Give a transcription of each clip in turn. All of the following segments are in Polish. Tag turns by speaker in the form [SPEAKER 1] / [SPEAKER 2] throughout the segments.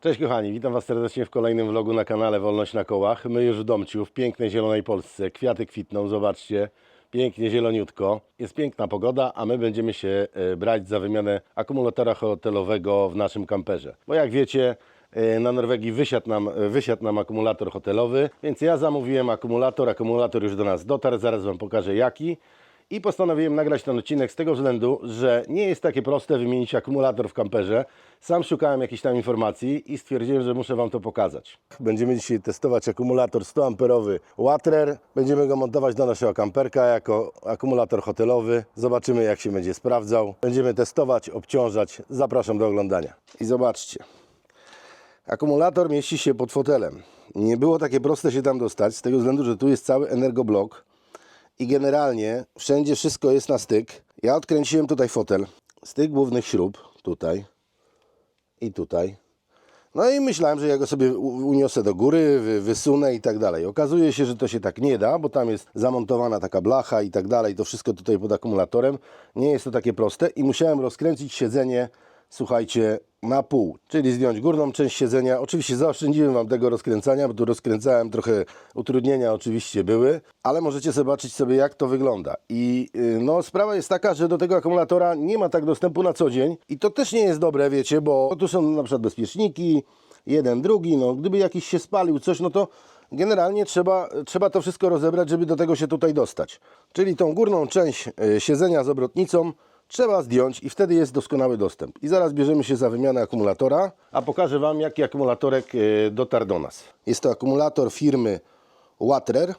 [SPEAKER 1] Cześć kochani, witam Was serdecznie w kolejnym vlogu na kanale Wolność na Kołach. My już w Domciu, w pięknej zielonej Polsce. Kwiaty kwitną, zobaczcie. Pięknie zieloniutko. Jest piękna pogoda, a my będziemy się e, brać za wymianę akumulatora hotelowego w naszym kamperze. Bo jak wiecie, e, na Norwegii wysiadł nam, wysiadł nam akumulator hotelowy, więc ja zamówiłem akumulator. Akumulator już do nas dotarł, zaraz Wam pokażę jaki. I postanowiłem nagrać ten odcinek z tego względu, że nie jest takie proste wymienić akumulator w kamperze. Sam szukałem jakichś tam informacji i stwierdziłem, że muszę Wam to pokazać. Będziemy dzisiaj testować akumulator 100 amperowy Watrer. Będziemy go montować do naszego kamperka jako akumulator hotelowy. Zobaczymy jak się będzie sprawdzał. Będziemy testować, obciążać. Zapraszam do oglądania. I zobaczcie. Akumulator mieści się pod fotelem. Nie było takie proste się tam dostać, z tego względu, że tu jest cały energoblok i generalnie wszędzie wszystko jest na styk. Ja odkręciłem tutaj fotel tych głównych śrub, tutaj i tutaj. No i myślałem, że ja go sobie uniosę do góry, wy- wysunę i tak dalej. Okazuje się, że to się tak nie da, bo tam jest zamontowana taka blacha i tak dalej. To wszystko tutaj pod akumulatorem. Nie jest to takie proste i musiałem rozkręcić siedzenie, słuchajcie, na pół. Czyli zdjąć górną część siedzenia. Oczywiście zaoszczędziłem Wam tego rozkręcania, bo tu rozkręcałem trochę utrudnienia oczywiście były, ale możecie zobaczyć sobie jak to wygląda. I yy, no sprawa jest taka, że do tego akumulatora nie ma tak dostępu na co dzień i to też nie jest dobre, wiecie, bo tu są na przykład bezpieczniki, jeden, drugi, no gdyby jakiś się spalił, coś, no to generalnie trzeba, trzeba to wszystko rozebrać, żeby do tego się tutaj dostać. Czyli tą górną część y, siedzenia z obrotnicą trzeba zdjąć i wtedy jest doskonały dostęp. I zaraz bierzemy się za wymianę akumulatora, a pokażę Wam jaki akumulatorek y, dotarł do nas. Jest to akumulator firmy Watrer.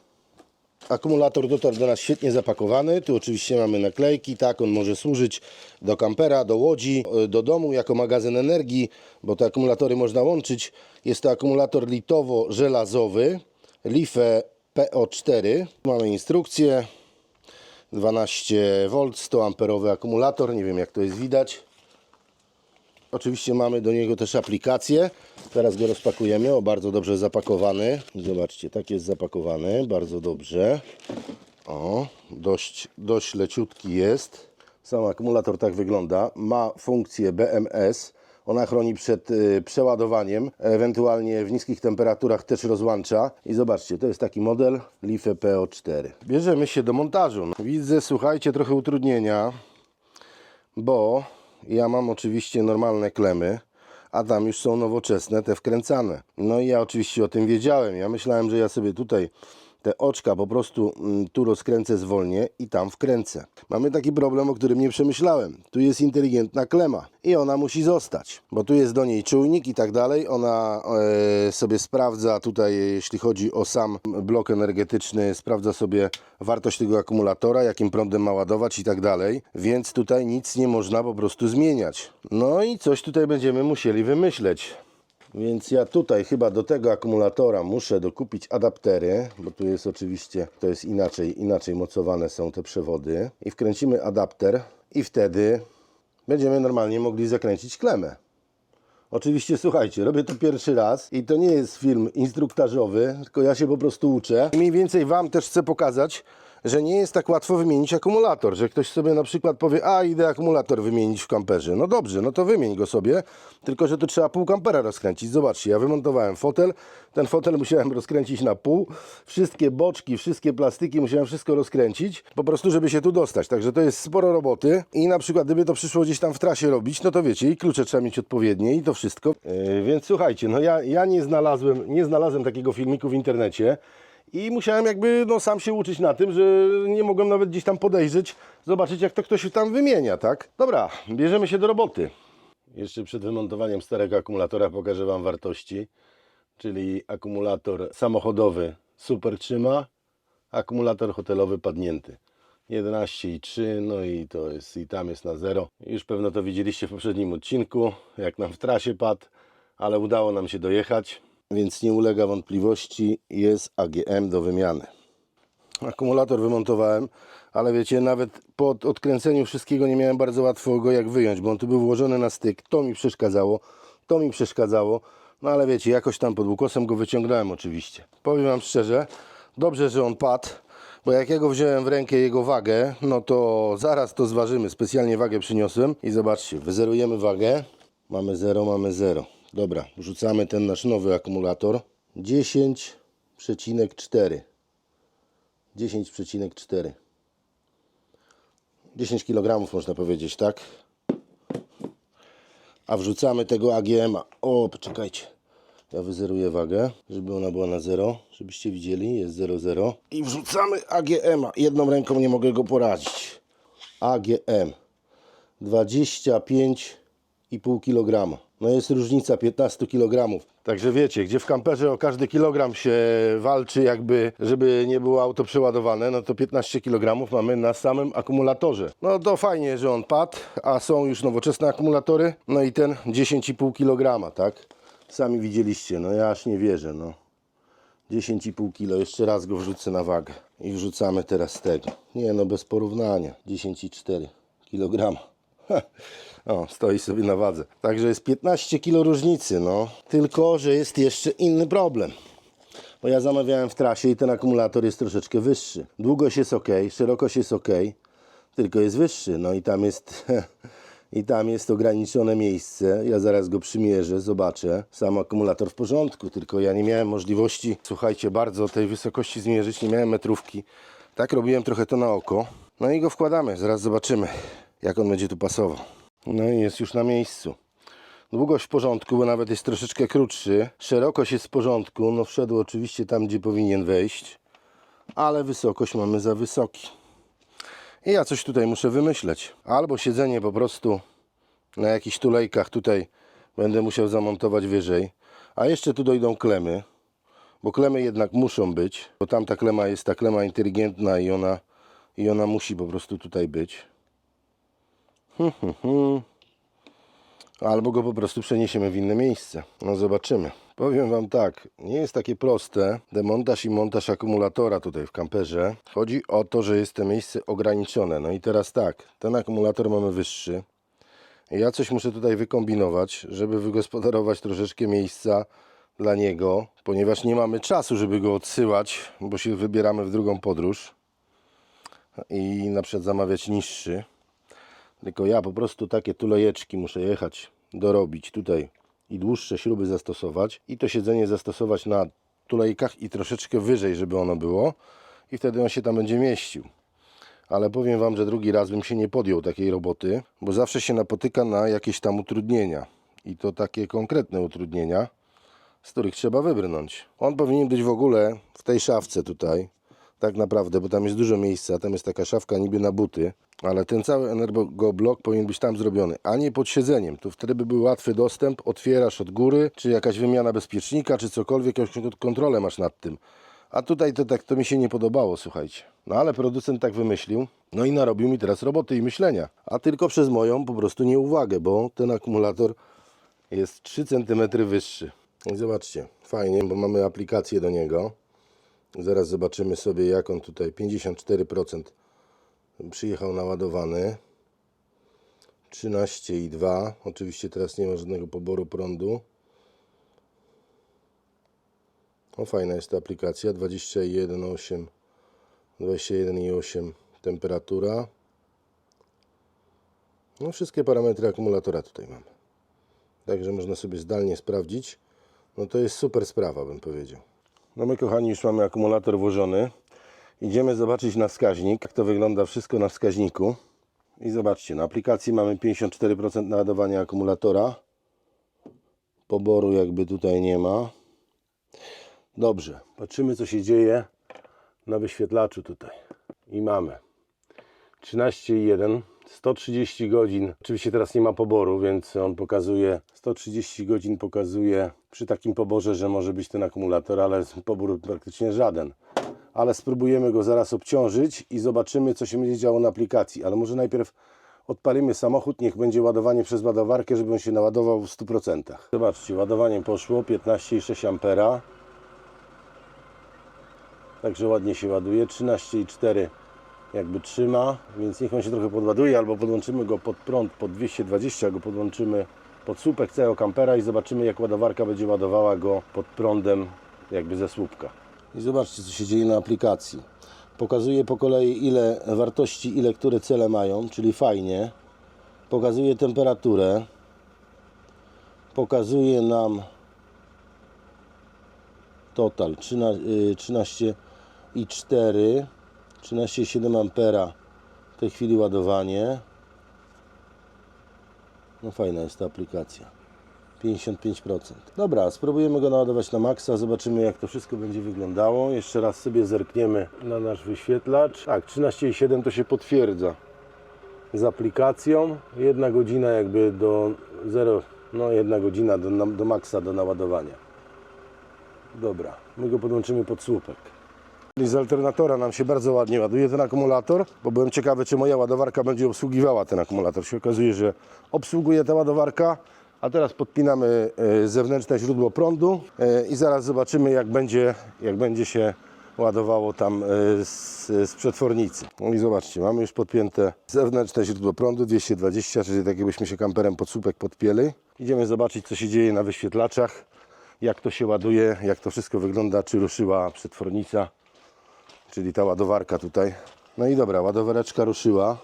[SPEAKER 1] Akumulator dotarł do nas świetnie zapakowany. Tu oczywiście mamy naklejki, tak, on może służyć do kampera, do łodzi, y, do domu jako magazyn energii, bo te akumulatory można łączyć. Jest to akumulator litowo-żelazowy, LIFE PO4. Mamy instrukcję. 12 V, 100 amperowy akumulator, nie wiem jak to jest widać. Oczywiście mamy do niego też aplikację. Teraz go rozpakujemy. O, bardzo dobrze zapakowany. Zobaczcie, tak jest zapakowany. Bardzo dobrze. O, dość, dość leciutki jest. Sam akumulator tak wygląda. Ma funkcję BMS. Ona chroni przed y, przeładowaniem, ewentualnie w niskich temperaturach też rozłącza. I zobaczcie, to jest taki model LIFE PO4. Bierzemy się do montażu. No, widzę, słuchajcie, trochę utrudnienia bo ja mam oczywiście normalne klemy, a tam już są nowoczesne, te wkręcane. No i ja oczywiście o tym wiedziałem. Ja myślałem, że ja sobie tutaj te oczka po prostu mm, tu rozkręcę zwolnię i tam wkręcę. Mamy taki problem, o którym nie przemyślałem. Tu jest inteligentna klema i ona musi zostać, bo tu jest do niej czujnik i tak dalej. Ona e, sobie sprawdza tutaj, jeśli chodzi o sam blok energetyczny, sprawdza sobie wartość tego akumulatora, jakim prądem ma ładować i tak dalej, więc tutaj nic nie można po prostu zmieniać. No i coś tutaj będziemy musieli wymyśleć. Więc ja tutaj chyba do tego akumulatora muszę dokupić adaptery, bo tu jest oczywiście, to jest inaczej, inaczej mocowane są te przewody. I wkręcimy adapter i wtedy będziemy normalnie mogli zakręcić klemę. Oczywiście, słuchajcie, robię to pierwszy raz i to nie jest film instruktażowy, tylko ja się po prostu uczę. Mniej więcej Wam też chcę pokazać, że nie jest tak łatwo wymienić akumulator, że ktoś sobie na przykład powie, a idę akumulator wymienić w kamperze. No dobrze, no to wymień go sobie, tylko że to trzeba pół kampera rozkręcić. Zobaczcie, ja wymontowałem fotel, ten fotel musiałem rozkręcić na pół, wszystkie boczki, wszystkie plastyki musiałem wszystko rozkręcić, po prostu żeby się tu dostać. Także to jest sporo roboty i na przykład gdyby to przyszło gdzieś tam w trasie robić, no to wiecie, i klucze trzeba mieć odpowiednie i to wszystko. Yy, więc słuchajcie, no ja, ja nie znalazłem, nie znalazłem takiego filmiku w internecie. I musiałem jakby no, sam się uczyć na tym, że nie mogłem nawet gdzieś tam podejrzeć, zobaczyć jak to ktoś tam wymienia, tak? Dobra, bierzemy się do roboty. Jeszcze przed wymontowaniem starego akumulatora pokażę Wam wartości, czyli akumulator samochodowy super trzyma, akumulator hotelowy padnięty. 11,3, no i to jest, i tam jest na zero. Już pewno to widzieliście w poprzednim odcinku, jak nam w trasie padł, ale udało nam się dojechać, więc nie ulega wątpliwości, jest AGM do wymiany. Akumulator wymontowałem, ale wiecie, nawet po od- odkręceniu wszystkiego nie miałem bardzo łatwo go jak wyjąć, bo on tu był włożony na styk. To mi przeszkadzało, to mi przeszkadzało. No ale wiecie, jakoś tam pod ukosem go wyciągnąłem oczywiście. Powiem Wam szczerze, dobrze, że on padł, bo jak ja go wziąłem w rękę jego wagę, no to zaraz to zważymy. Specjalnie wagę przyniosłem i zobaczcie, wyzerujemy wagę. Mamy 0, mamy 0. Dobra, wrzucamy ten nasz nowy akumulator. 10,4. 10,4. 10 kg można powiedzieć, tak? A wrzucamy tego AGM-a. O, poczekajcie. Ja wyzeruję wagę, żeby ona była na 0, żebyście widzieli, jest 0,0. I wrzucamy AGM-a. Jedną ręką nie mogę go poradzić. AGM 25,5 kg. No jest różnica 15 kg. Także wiecie, gdzie w kamperze o każdy kilogram się walczy, jakby, żeby nie było auto przeładowane, no to 15 kg mamy na samym akumulatorze. No to fajnie, że on padł, a są już nowoczesne akumulatory. No i ten 10,5 kg, tak? Sami widzieliście, no ja aż nie wierzę, no. 10,5 kg, jeszcze raz go wrzucę na wagę. I wrzucamy teraz tego. Nie no, bez porównania. 10,4 kg. O, stoi sobie na wadze. Także jest 15 kg różnicy, no. Tylko, że jest jeszcze inny problem. Bo ja zamawiałem w trasie i ten akumulator jest troszeczkę wyższy. Długość jest ok, szerokość jest ok, tylko jest wyższy. No i tam jest, i tam jest ograniczone miejsce. Ja zaraz go przymierzę, zobaczę. Sam akumulator w porządku, tylko ja nie miałem możliwości, słuchajcie, bardzo tej wysokości zmierzyć, nie miałem metrówki. Tak robiłem trochę to na oko. No i go wkładamy, zaraz zobaczymy, jak on będzie tu pasował. No i jest już na miejscu. Długość w porządku, bo nawet jest troszeczkę krótszy. Szerokość jest w porządku. No wszedł oczywiście tam, gdzie powinien wejść. Ale wysokość mamy za wysoki. I ja coś tutaj muszę wymyśleć. Albo siedzenie po prostu na jakichś tulejkach tutaj będę musiał zamontować wyżej. A jeszcze tu dojdą klemy. Bo klemy jednak muszą być. Bo tamta klema jest ta klema inteligentna i ona, i ona musi po prostu tutaj być. Albo go po prostu przeniesiemy w inne miejsce. No zobaczymy. Powiem Wam tak, nie jest takie proste demontaż i montaż akumulatora tutaj w kamperze. Chodzi o to, że jest to miejsce ograniczone. No i teraz tak, ten akumulator mamy wyższy. Ja coś muszę tutaj wykombinować, żeby wygospodarować troszeczkę miejsca dla niego, ponieważ nie mamy czasu, żeby go odsyłać, bo się wybieramy w drugą podróż i na przykład zamawiać niższy. Tylko ja po prostu takie tulejeczki muszę jechać, dorobić tutaj i dłuższe śruby zastosować i to siedzenie zastosować na tulejkach i troszeczkę wyżej, żeby ono było i wtedy on się tam będzie mieścił. Ale powiem Wam, że drugi raz bym się nie podjął takiej roboty, bo zawsze się napotyka na jakieś tam utrudnienia i to takie konkretne utrudnienia, z których trzeba wybrnąć. On powinien być w ogóle w tej szafce tutaj, tak naprawdę, bo tam jest dużo miejsca, tam jest taka szafka niby na buty, ale ten cały energoblok powinien być tam zrobiony, a nie pod siedzeniem. Tu wtedy by był łatwy dostęp, otwierasz od góry, czy jakaś wymiana bezpiecznika, czy cokolwiek, jakąś kontrolę masz nad tym. A tutaj to tak to mi się nie podobało, słuchajcie. No ale producent tak wymyślił, no i narobił mi teraz roboty i myślenia. A tylko przez moją po prostu nieuwagę, bo ten akumulator jest 3 cm wyższy. I zobaczcie, fajnie, bo mamy aplikację do niego. Zaraz zobaczymy sobie jak on tutaj 54% przyjechał naładowany. 13,2 oczywiście teraz nie ma żadnego poboru prądu. O fajna jest ta aplikacja 21,8 21,8 temperatura. No wszystkie parametry akumulatora tutaj mamy. Także można sobie zdalnie sprawdzić. No to jest super sprawa bym powiedział no my kochani już mamy akumulator włożony Idziemy zobaczyć na wskaźnik, jak to wygląda wszystko na wskaźniku. I zobaczcie, na aplikacji mamy 54% naładowania akumulatora. Poboru jakby tutaj nie ma. Dobrze, patrzymy co się dzieje na wyświetlaczu tutaj. I mamy 13,1 130 godzin. Oczywiście teraz nie ma poboru, więc on pokazuje 130 godzin pokazuje przy takim poborze, że może być ten akumulator, ale pobór praktycznie żaden ale spróbujemy go zaraz obciążyć i zobaczymy, co się będzie działo na aplikacji. Ale może najpierw odpalimy samochód, niech będzie ładowanie przez ładowarkę, żeby on się naładował w 100%. Zobaczcie, ładowanie poszło 15,6 ampera. Także ładnie się ładuje, 13,4 jakby trzyma, więc niech on się trochę podładuje, albo podłączymy go pod prąd pod 220, go podłączymy pod słupek całego kampera i zobaczymy jak ładowarka będzie ładowała go pod prądem jakby ze słupka. I zobaczcie, co się dzieje na aplikacji. Pokazuje po kolei, ile wartości, ile które cele mają, czyli fajnie. Pokazuje temperaturę. pokazuje nam total 13 i 4 13,7 ampera. W tej chwili ładowanie. No fajna jest ta aplikacja. 55% dobra, spróbujemy go naładować na maksa zobaczymy jak to wszystko będzie wyglądało. Jeszcze raz sobie zerkniemy na nasz wyświetlacz. Tak, 13,7 to się potwierdza z aplikacją. Jedna godzina jakby do 0 no jedna godzina do, do maksa do naładowania. Dobra, my go podłączymy pod słupek z alternatora nam się bardzo ładnie ładuje ten akumulator, bo byłem ciekawy, czy moja ładowarka będzie obsługiwała ten akumulator. Się okazuje, że obsługuje ta ładowarka, a teraz podpinamy e, zewnętrzne źródło prądu e, i zaraz zobaczymy, jak będzie, jak będzie się ładowało tam e, z, z przetwornicy. No i zobaczcie, mamy już podpięte zewnętrzne źródło prądu 220, czyli tak jakbyśmy się kamperem pod słupek podpięli. Idziemy zobaczyć, co się dzieje na wyświetlaczach, jak to się ładuje, jak to wszystko wygląda, czy ruszyła przetwornica czyli ta ładowarka tutaj. No i dobra, ładowareczka ruszyła.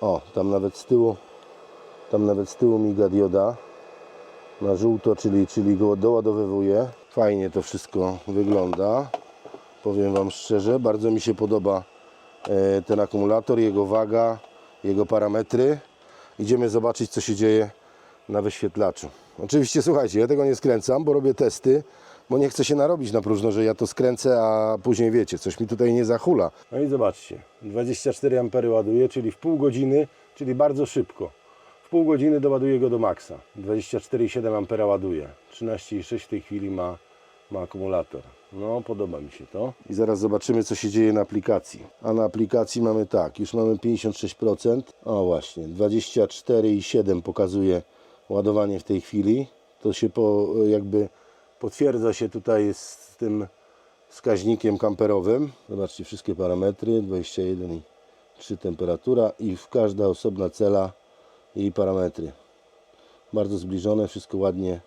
[SPEAKER 1] O, tam nawet z tyłu, tam nawet z tyłu miga dioda na żółto, czyli, czyli go doładowywuje. Fajnie to wszystko wygląda. Powiem Wam szczerze, bardzo mi się podoba e, ten akumulator, jego waga, jego parametry. Idziemy zobaczyć, co się dzieje na wyświetlaczu. Oczywiście, słuchajcie, ja tego nie skręcam, bo robię testy, bo nie chcę się narobić na próżno, że ja to skręcę, a później wiecie, coś mi tutaj nie zahula. No i zobaczcie, 24 ampery ładuje, czyli w pół godziny, czyli bardzo szybko. W pół godziny doładuje go do maksa. 24,7 ampera ładuje. 13,6 w tej chwili ma, ma akumulator. No, podoba mi się to. I zaraz zobaczymy, co się dzieje na aplikacji. A na aplikacji mamy tak, już mamy 56%. O właśnie, 24,7 pokazuje ładowanie w tej chwili. To się po, jakby potwierdza się tutaj z tym wskaźnikiem kamperowym. Zobaczcie wszystkie parametry, 21 i 3 temperatura i każda osobna cela jej parametry. Bardzo zbliżone, wszystko ładnie,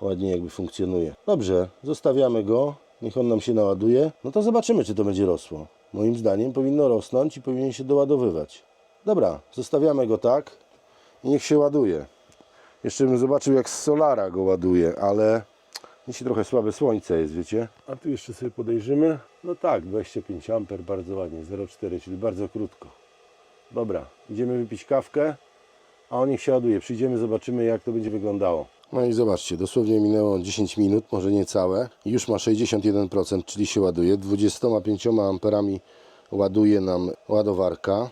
[SPEAKER 1] ładnie jakby funkcjonuje. Dobrze, zostawiamy go, niech on nam się naładuje. No to zobaczymy, czy to będzie rosło. Moim zdaniem powinno rosnąć i powinien się doładowywać. Dobra, zostawiamy go tak i niech się ładuje. Jeszcze bym zobaczył, jak z solara go ładuje, ale Dzisiaj trochę słabe słońce jest, wiecie. A tu jeszcze sobie podejrzymy. No tak, 25 amper, bardzo ładnie, 0,4, czyli bardzo krótko. Dobra, idziemy wypić kawkę, a on niech się ładuje. Przyjdziemy, zobaczymy jak to będzie wyglądało. No i zobaczcie, dosłownie minęło 10 minut, może nie całe. Już ma 61%, czyli się ładuje. 25 amperami ładuje nam ładowarka.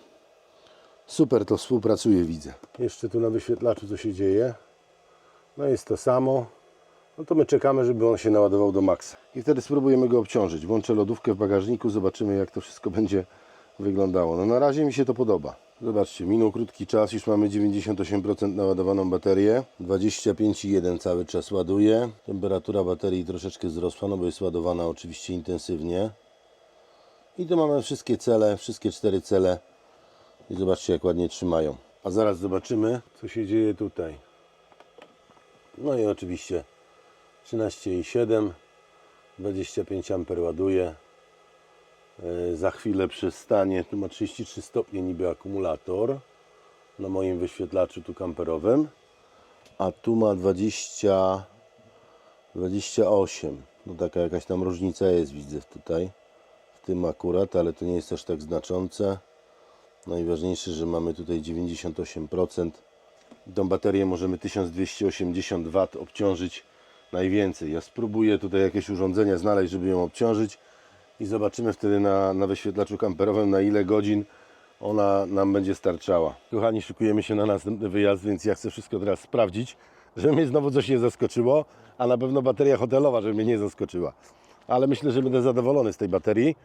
[SPEAKER 1] Super to współpracuje, widzę. Jeszcze tu na wyświetlaczu co się dzieje. No jest to samo. No to my czekamy, żeby on się naładował do maksa. I wtedy spróbujemy go obciążyć. Włączę lodówkę w bagażniku, zobaczymy jak to wszystko będzie wyglądało. No na razie mi się to podoba. Zobaczcie, minął krótki czas, już mamy 98% naładowaną baterię. 25,1 cały czas ładuje. Temperatura baterii troszeczkę wzrosła, no bo jest ładowana oczywiście intensywnie. I tu mamy wszystkie cele, wszystkie cztery cele. I zobaczcie jak ładnie trzymają. A zaraz zobaczymy, co się dzieje tutaj. No i oczywiście 13,7 25 amper ładuje. E, za chwilę przestanie tu ma 33 stopnie niby akumulator na moim wyświetlaczu tu kamperowym a tu ma 20 28 no taka jakaś tam różnica jest widzę tutaj w tym akurat, ale to nie jest aż tak znaczące. Najważniejsze, że mamy tutaj 98% Tą baterię możemy 1280 W obciążyć najwięcej. Ja spróbuję tutaj jakieś urządzenia znaleźć, żeby ją obciążyć i zobaczymy wtedy na, na wyświetlaczu kamperowym na ile godzin ona nam będzie starczała. Kochani, szykujemy się na następny wyjazd, więc ja chcę wszystko teraz sprawdzić, żeby mnie znowu coś nie zaskoczyło, a na pewno bateria hotelowa, żeby mnie nie zaskoczyła. Ale myślę, że będę zadowolony z tej baterii,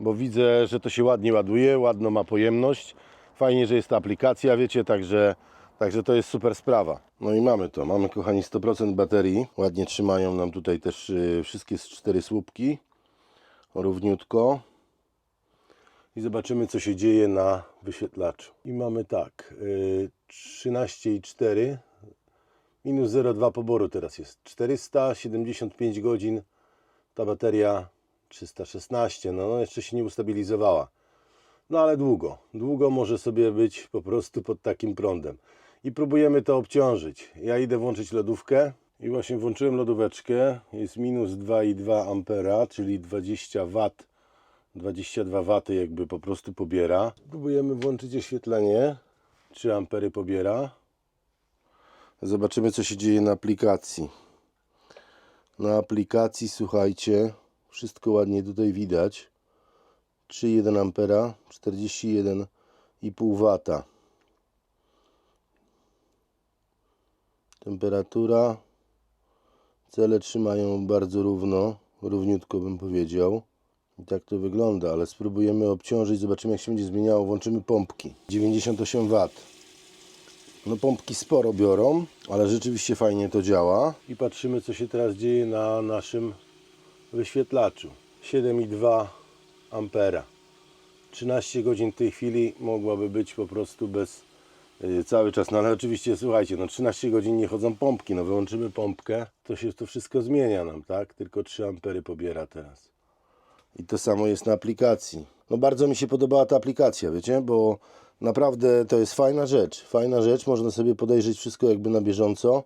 [SPEAKER 1] bo widzę, że to się ładnie ładuje, ładno ma pojemność. Fajnie, że jest ta aplikacja, wiecie, także, także to jest super sprawa. No i mamy to, mamy kochani 100% baterii. Ładnie trzymają nam tutaj też y, wszystkie cztery słupki. Równiutko. I zobaczymy, co się dzieje na wyświetlaczu. I mamy tak, y, 13,4 minus 0,2 poboru teraz jest. 475 godzin ta bateria 316, no, no jeszcze się nie ustabilizowała. No ale długo, długo może sobie być po prostu pod takim prądem. i próbujemy to obciążyć. Ja idę włączyć lodówkę i właśnie włączyłem lodóweczkę. Jest minus 2,2 ampera, czyli 20 W. 22 W jakby po prostu pobiera. Próbujemy włączyć oświetlenie. 3 ampery pobiera. Zobaczymy co się dzieje na aplikacji. Na aplikacji słuchajcie, wszystko ładnie tutaj widać. 3,1 ampera, 41,5 W. Temperatura. Cele trzymają bardzo równo, równiutko bym powiedział. I tak to wygląda, ale spróbujemy obciążyć, zobaczymy jak się będzie zmieniało. Włączymy pompki. 98 W. No pompki sporo biorą, ale rzeczywiście fajnie to działa. I patrzymy co się teraz dzieje na naszym wyświetlaczu. 7,2 ampera. 13 godzin w tej chwili mogłaby być po prostu bez y, cały czas, no ale oczywiście słuchajcie, no 13 godzin nie chodzą pompki, no wyłączymy pompkę, to się to wszystko zmienia nam, tak? Tylko 3 ampery pobiera teraz. I to samo jest na aplikacji. No bardzo mi się podobała ta aplikacja, wiecie, bo naprawdę to jest fajna rzecz. Fajna rzecz, można sobie podejrzeć wszystko jakby na bieżąco.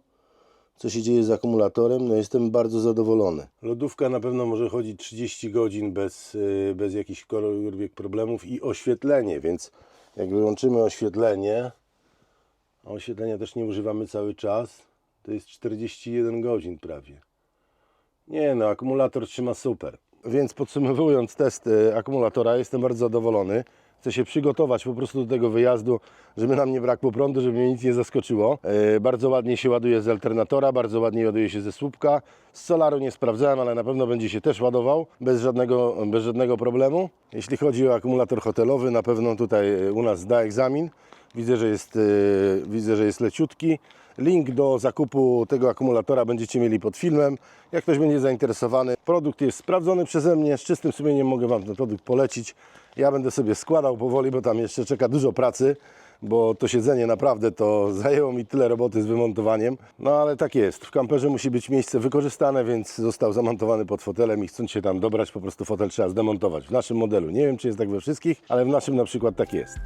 [SPEAKER 1] Co się dzieje z akumulatorem, no jestem bardzo zadowolony. Lodówka na pewno może chodzić 30 godzin bez, yy, bez jakichkolwiek problemów i oświetlenie, więc jak wyłączymy oświetlenie, a oświetlenia też nie używamy cały czas, to jest 41 godzin prawie. Nie no, akumulator trzyma super. Więc podsumowując test akumulatora, jestem bardzo zadowolony. Chcę się przygotować po prostu do tego wyjazdu, żeby nam nie brakło prądu, żeby mnie nic nie zaskoczyło. E, bardzo ładnie się ładuje z alternatora, bardzo ładnie ładuje się ze słupka. Z solaru nie sprawdzałem, ale na pewno będzie się też ładował bez żadnego, bez żadnego problemu. Jeśli chodzi o akumulator hotelowy, na pewno tutaj u nas zda egzamin. Widzę, że jest, e, widzę, że jest leciutki. Link do zakupu tego akumulatora będziecie mieli pod filmem. Jak ktoś będzie zainteresowany, produkt jest sprawdzony przeze mnie. Z czystym sumieniem mogę Wam ten produkt polecić. Ja będę sobie składał powoli, bo tam jeszcze czeka dużo pracy, bo to siedzenie naprawdę to zajęło mi tyle roboty z wymontowaniem. No ale tak jest. W kamperze musi być miejsce wykorzystane, więc został zamontowany pod fotelem i chcąc się tam dobrać, po prostu fotel trzeba zdemontować. W naszym modelu. Nie wiem, czy jest tak we wszystkich, ale w naszym na przykład tak jest.